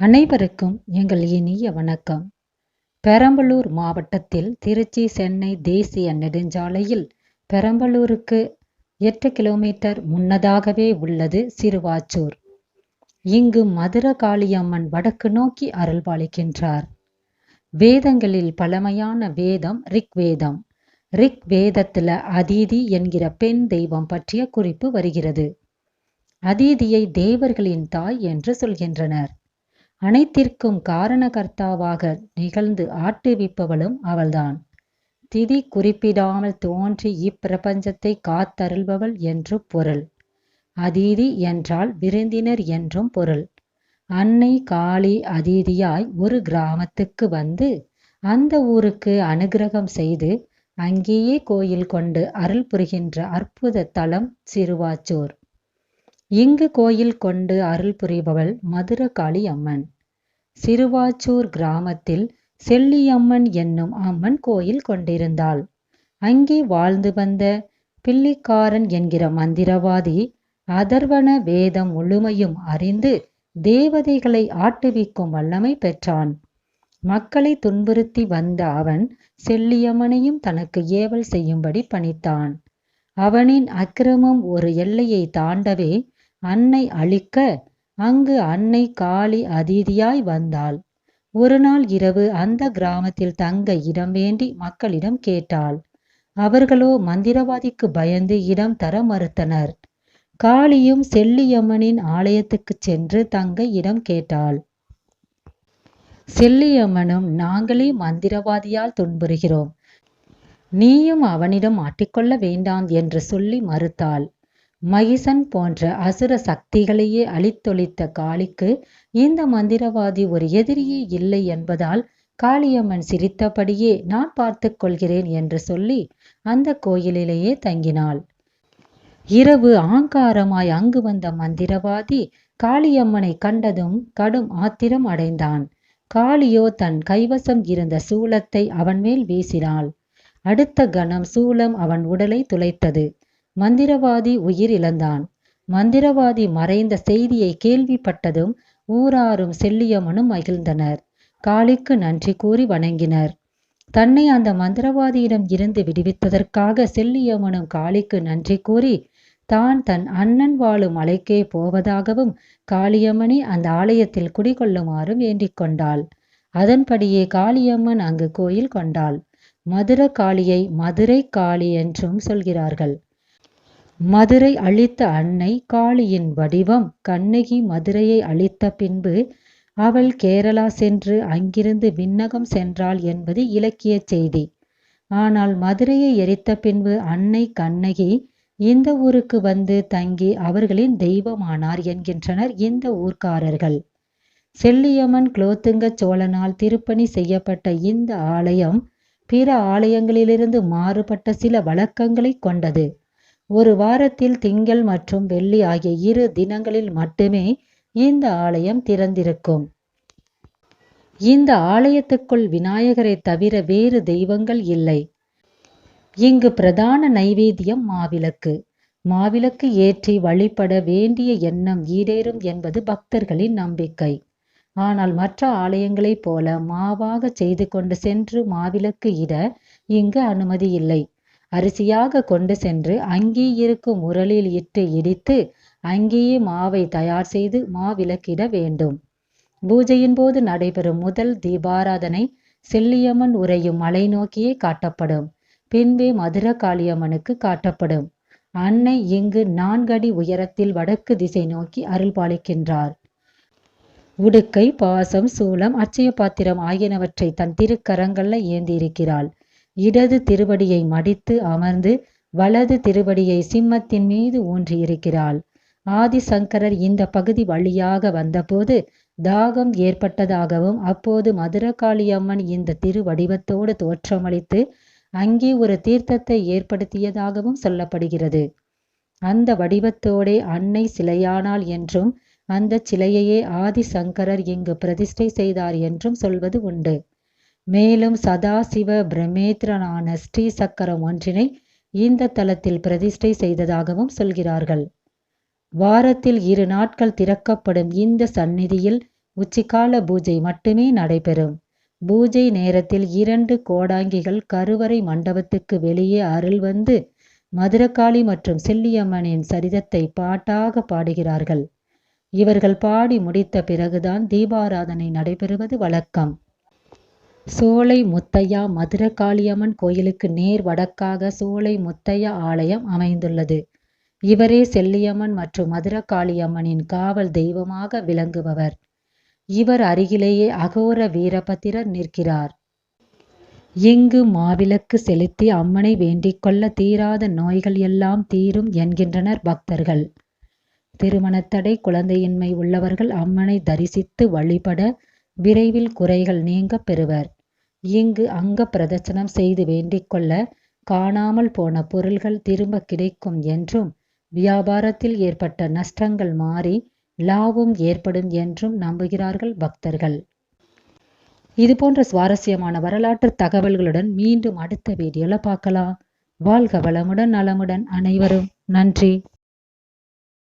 அனைவருக்கும் எங்கள் இனிய வணக்கம். பெரம்பலூர் மாவட்டத்தில் திருச்சி சென்னை தேசிய நெடுஞ்சாலையில் பெரம்பலூருக்கு எட்டு கிலோமீட்டர் முன்னதாகவே உள்ளது சிறுவாச்சூர். இங்கு மதுரகாளியம்மன் வடக்கு நோக்கி அருள்பாலிக்கின்றார். வேதங்களில் பழமையான வேதம் ரிக்வேதம். ரிக் வேதத்துல அதீதி என்கிற பெண் தெய்வம் பற்றிய குறிப்பு வருகிறது. அதீதியை தேவர்களின் தாய் என்று சொல்கின்றனர். அனைத்திற்கும் காரணகர்த்தாவாக நிகழ்ந்து ஆட்டுவிப்பவளும் அவள்தான். திதி குறிப்பிடாமல் தோன்றி இப்பிரபஞ்சத்தை காத்தருள்பவள் என்று பொருள். அதீதி என்றால் விருந்தினர் என்றும் பொருள். அன்னை காளி அதீதியாய் ஒரு கிராமத்துக்கு வந்து அந்த ஊருக்கு அனுகிரகம் செய்து அங்கேயே கோயில் கொண்டு அருள் புரிகின்ற அற்புத தலம் சிறுவாச்சூர். இங்கு கோயில் கொண்டு அருள் புரிபவள் மதுரகாளி அம்மன். சிறுவாச்சூர் கிராமத்தில் செல்லியம்மன் என்னும் அம்மன் கோயில் கொண்டிருந்தாள். அங்கே வாழ்ந்து வந்த பில்லிக்காரன் என்கிற மந்திரவாதி அதர்வன வேதம் முழுமையும் அறிந்து தேவதைகளை ஆட்டுவிக்கும் வல்லமை பெற்றான். மக்களை துன்புறுத்தி வந்த அவன் செல்லியம்மனையும் தனக்கு ஏவல் செய்யும்படி பணித்தான். அவனின் அக்கிரமம் ஒரு எல்லையை தாண்டவே அன்னை அழிக்க அங்கு அன்னை காளி அதிதியாய் வந்தாள். ஒரு நாள் இரவு அந்த கிராமத்தில் தங்க இடம் வேண்டி மக்களிடம் கேட்டாள். அவர்களோ மந்திரவாதிக்கு பயந்து இடம் தர மறுத்தனர். காளியும் செல்லியம்மனின் ஆலயத்துக்கு சென்று தங்க இடம் கேட்டாள். செல்லியம்மனும் நாங்களே மந்திரவாதியால் துன்புறுகிறோம். நீயும் அவனிடம் மாட்டிக்கொள்ள வேண்டாம் என்று சொல்லி மறுத்தாள். மகிசன் போன்ற அசுர சக்திகளையே அழித்தொழித்த காளிக்கு இந்த மந்திரவாதி ஒரு எதிரியே இல்லை என்பதால் காளியம்மன் சிரித்தபடியே நான் பார்த்து கொள்கிறேன் என்று சொல்லி அந்த கோயிலிலேயே தங்கினாள். இரவு ஆங்காரமாய் அங்கு வந்த மந்திரவாதி காளியம்மனை கண்டதும் கடும் ஆத்திரம் அடைந்தான். காளியோ தன் கைவசம் இருந்த சூலத்தை அவன் மேல் வீசினாள். அடுத்த கணம் சூலம் அவன் உடலை துளைத்தது. மந்திரவாதி உயிர் இழந்தான் மந்திரவாதி மறைந்த செய்தியை கேள்விப்பட்டதும் ஊராரும் செல்லியம்மனும் மகிழ்ந்தனர். காளிக்கு நன்றி கூறி வணங்கினர். தன்னை அந்த மந்திரவாதியிடம் இருந்து விடுவித்ததற்காக செல்லியம்மனும் காளிக்கு நன்றி கூறி தான் தன் அண்ணன் வாழும் மலைக்கே போவதாகவும் காளியம்மனை அந்த ஆலயத்தில் குடிகொள்ளுமாறும் வேண்டிக் கொண்டாள். அதன்படியே காளியம்மன் அங்கு கோயில் கொண்டாள். மதுர காளியை மதுரை காளி என்றும் சொல்கிறார்கள். மதுரை அழித்த அன்னை காளியின் வடிவம் கண்ணகி மதுரையை அழித்த பின்பு அவள் கேரளா சென்று அங்கிருந்து விண்ணகம் சென்றாள் என்பது இலக்கிய செய்தி. ஆனால் மதுரையை எரித்த பின்பு அன்னை கண்ணகி இந்த ஊருக்கு வந்து தங்கி அவர்களின் தெய்வமானார் என்கின்றனர் இந்த ஊர்க்காரர்கள். செல்லியம்மன் குலோத்துங்க சோழனால் திருப்பணி செய்யப்பட்ட இந்த ஆலயம் பிற ஆலயங்களிலிருந்து மாறுபட்ட சில வழக்கங்களை கொண்டது. ஒரு வாரத்தில் திங்கள் மற்றும் வெள்ளி ஆகிய இரு தினங்களில் மட்டுமே இந்த ஆலயம் திறந்திருக்கும். இந்த ஆலயத்துக்குள் விநாயகரை தவிர வேறு தெய்வங்கள் இல்லை. இங்கு பிரதான நைவேத்தியம் மாவிளக்கு. மாவிளக்கு ஏற்றி வழிபட வேண்டிய எண்ணம் ஈடேறும் என்பது பக்தர்களின் நம்பிக்கை. ஆனால் மற்ற ஆலயங்களைப் போல மாவாக செய்து கொண்டு சென்று மாவிளக்கு இட இங்கு அனுமதி இல்லை. அரிசியாக கொண்டு சென்று அங்கே இருக்கும் உரலில் இட்டு இடித்து அங்கேயே மாவை தயார் செய்து மாவிளக்கிட வேண்டும். பூஜையின் போது நடைபெறும் முதல் தீபாராதனை செல்லியம்மன் உரையும் மலை நோக்கியே காட்டப்படும். பின்பே மதுர காளியம்மனுக்கு காட்டப்படும். அன்னை இங்கு நான்கடி உயரத்தில் வடக்கு திசை நோக்கி அருள்பாலிக்கின்றார் உடுக்கை பாசம் சூளம் அச்சய பாத்திரம் ஆகியனவற்றை தன் திருக்கரங்கள்ல ஏந்தியிருக்கிறாள். இடது திருவடியை மடித்து அமர்ந்து வலது திருவடியை சிம்மத்தின் மீது ஊன்றியிருக்கிறாள் ஆதிசங்கரர் இந்த பகுதி வழியாக வந்தபோது தாகம் ஏற்பட்டதாகவும் அப்போது மதுரகாளியம்மன் இந்த திருவடிவத்தோடு தோற்றமளித்து அங்கே ஒரு தீர்த்தத்தை ஏற்படுத்தியதாகவும் சொல்லப்படுகிறது. அந்த வடிவத்தோடே அன்னை சிலையானாள் என்றும் அந்த சிலையையே ஆதிசங்கரர் இங்கு பிரதிஷ்டை செய்தார் என்றும் சொல்வது உண்டு. மேலும் சதாசிவ பிரமேத்திரனான ஸ்ரீ சக்கரம் ஒன்றினை இந்த தலத்தில் பிரதிஷ்டை செய்ததாகவும் சொல்கிறார்கள். வாரத்தில் இரு நாட்கள் திறக்கப்படும் இந்த சந்நிதியில் உச்சிக்கால பூஜை மட்டுமே நடைபெறும். பூஜை நேரத்தில் இரண்டு கோடாங்கிகள் கருவறை மண்டபத்துக்கு வெளியே அருள் வந்து மதுரகாளி மற்றும் செல்லியம்மனின் சரிதத்தை பாட்டாக பாடுகிறார்கள். இவர்கள் பாடி முடித்த பிறகுதான் தீபாராதனை நடைபெறுவது வழக்கம். சோலை முத்தையா மதுரகாளியம்மன் கோயிலுக்கு நேர் வடக்காக சோலை முத்தையா ஆலயம் அமைந்துள்ளது. இவரே செல்லியம்மன் மற்றும் மதுரகாளியம்மனின் காவல் தெய்வமாக விளங்குபவர். இவர் அருகிலேயே அகோர வீரபத்திரர் நிற்கிறார். இங்கு மாவிளக்கு செலுத்தி அம்மனை வேண்டிக்கொள்ள தீராத நோய்கள் எல்லாம் தீரும் என்கின்றனர் பக்தர்கள். திருமணத்தடை குழந்தையின்மை உள்ளவர்கள் அம்மனை தரிசித்து வழிபட விரைவில் குறைகள் நீங்க பெறுவர். இங்கு அங்க பிரதட்சணம் செய்து வேண்டிக் கொள்ள காணாமல் போன பொருள்கள் திரும்ப கிடைக்கும் என்றும் வியாபாரத்தில் ஏற்பட்ட நஷ்டங்கள் மாறி லாபம் ஏற்படும் என்றும் நம்புகிறார்கள் பக்தர்கள். இது போன்ற சுவாரஸ்யமான வரலாற்று தகவல்களுடன் மீண்டும் அடுத்த வீடியோல பார்க்கலாம். வாழ்க வளமுடன் நலமுடன் அனைவரும். நன்றி.